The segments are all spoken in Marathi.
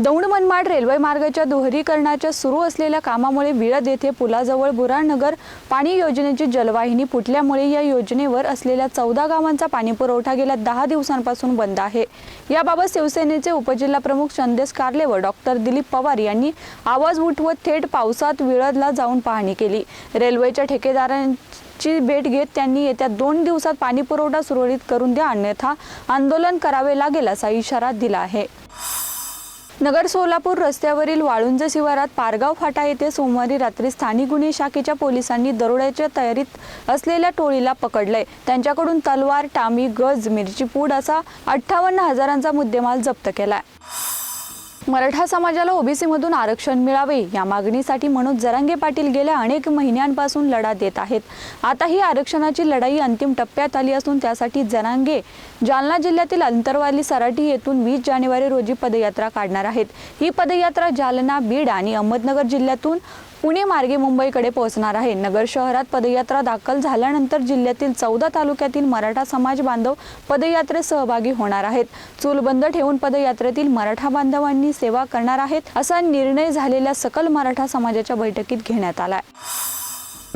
दौंड मनमाड रेल्वे मार्गाच्या दुहरीकरणाच्या सुरू असलेल्या कामामुळे विळद येथे पुलाजवळ बुराणनगर पाणी योजनेची जलवाहिनी फुटल्यामुळे या योजनेवर असलेल्या चौदा गावांचा पाणीपुरवठा गेल्या दहा दिवसांपासून बंद आहे. याबाबत शिवसेनेचे उपजिल्हा प्रमुख चंदेश कारले व डॉक्टर दिलीप पवार यांनी आवाज उठवत थेट पावसात विळदला जाऊन पाहणी केली. रेल्वेच्या ठेकेदारांची भेट घेत त्यांनी येत्या दोन दिवसात पाणी पुरवठा सुरळीत करून द्या अन्यथा आंदोलन करावे लागेल असा इशारा दिला आहे. नगर सोलापूर रस्त्यावरील वाळुंज शिवारात पारगाव फाटा येथे सोमवारी रात्री स्थानिक गुन्हे शाखेच्या पोलिसांनी दरोड्याच्या तयारीत असलेल्या टोळीला पकडलंय. त्यांच्याकडून तलवार टामी गज मिरची पूड असा अठ्ठावन्न हजारांचा मुद्देमाल जप्त केलाय. मराठा समाजाला ओबीसीमधून आरक्षण मिळावे या मागणीसाठी मनोज जरांगे पाटील गेल्या अनेक महिन्यांपासून लढा देत आहेत. आता ही आरक्षणाची लढाई अंतिम टप्प्यात आली असून त्यासाठी जरांगे जालना जिल्ह्यातील अंतरवाली सराटी येथून वीस जानेवारी रोजी पदयात्रा काढणार आहेत. ही पदयात्रा जालना बीड आणि अहमदनगर जिल्ह्यातून पुणे मार्गे मुंबईकडे पोहोचणार आहे. नगर शहरात पदयात्रा दाखल झाल्यानंतर जिल्ह्यातील चौदा तालुक्यातील मराठा समाज बांधव पदयात्रेत सहभागी होणार आहेत. चूलबंद ठेवून पदयात्रेतील मराठा बांधवांनी सेवा करणार आहेत असा निर्णय झालेल्या सकल मराठा समाजाच्या बैठकीत घेण्यात आलाय.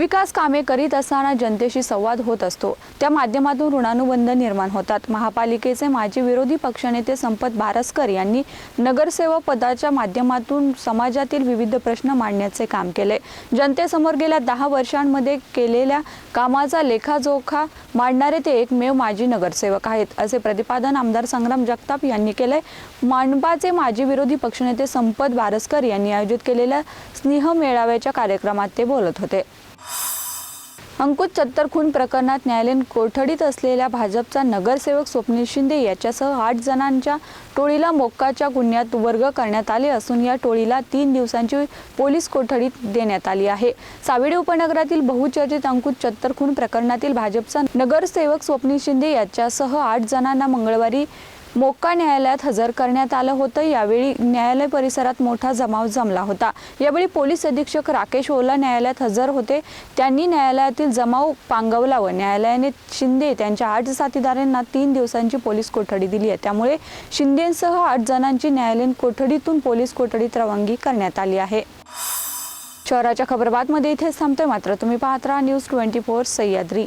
विकास कामे करीत असताना जनतेशी संवाद होत असतो. त्या माध्यमातून ऋणानुबंध निर्माण होतात. महापालिकेचे माजी विरोधी पक्षनेते संपत बारसकर यांनी नगरसेवक पदाच्या माध्यमातून समाजातील विविध प्रश्न मांडण्याचे काम केले. जनतेसमोर गेल्या दहा वर्षांमध्ये केलेल्या कामाचा लेखाजोखा मांडणारे ते एकमेव माजी नगरसेवक आहेत असे प्रतिपादन आमदार संग्राम जगताप यांनी केले. मांडपाचे माजी विरोधी पक्षनेते संपत बारसकर यांनी आयोजित केलेल्या स्नेह मेळाव्याच्या कार्यक्रमात ते बोलत होते. अंकुश चत्तर खून प्रकरणात न्यायालयीन कोठडीत असलेल्या भाजपचा नगरसेवक स्वप्नील शिंदे याच्यासह आठ जणांच्या टोळीला मोक्काच्या गुन्ह्यात वर्ग करण्यात आले असून या टोळीला तीन दिवसांची पोलीस कोठडीत देण्यात आली आहे. सावेडी उपनगरातील बहुचर्चित अंकुश चत्तर खून प्रकरणातील भाजपचा नगरसेवक स्वप्नील शिंदे याच्यासह आठ जणांना मंगळवारी मोक्का न्यायालयात हजर करण्यात आलं होतं. यावेळी न्यायालय परिसरात मोठा जमाव जमला होता. यावेळी पोलीस अधीक्षक राकेश ओला न्यायालयात हजर होते. त्यांनी न्यायालयातील जमाव पांगवला व न्यायालयाने शिंदे त्यांच्या आठ साथीदारांना तीन दिवसांची पोलीस कोठडी दिली आहे. त्यामुळे शिंदेसह आठ जणांची न्यायालयीन कोठडीतून पोलीस कोठडीत रवानगी करण्यात आली आहे. शहराच्या खबरबातमध्ये इथेच थांबतोय मात्र. तुम्ही पाहत राहा न्यूज ट्वेंटी फोर सह्याद्री.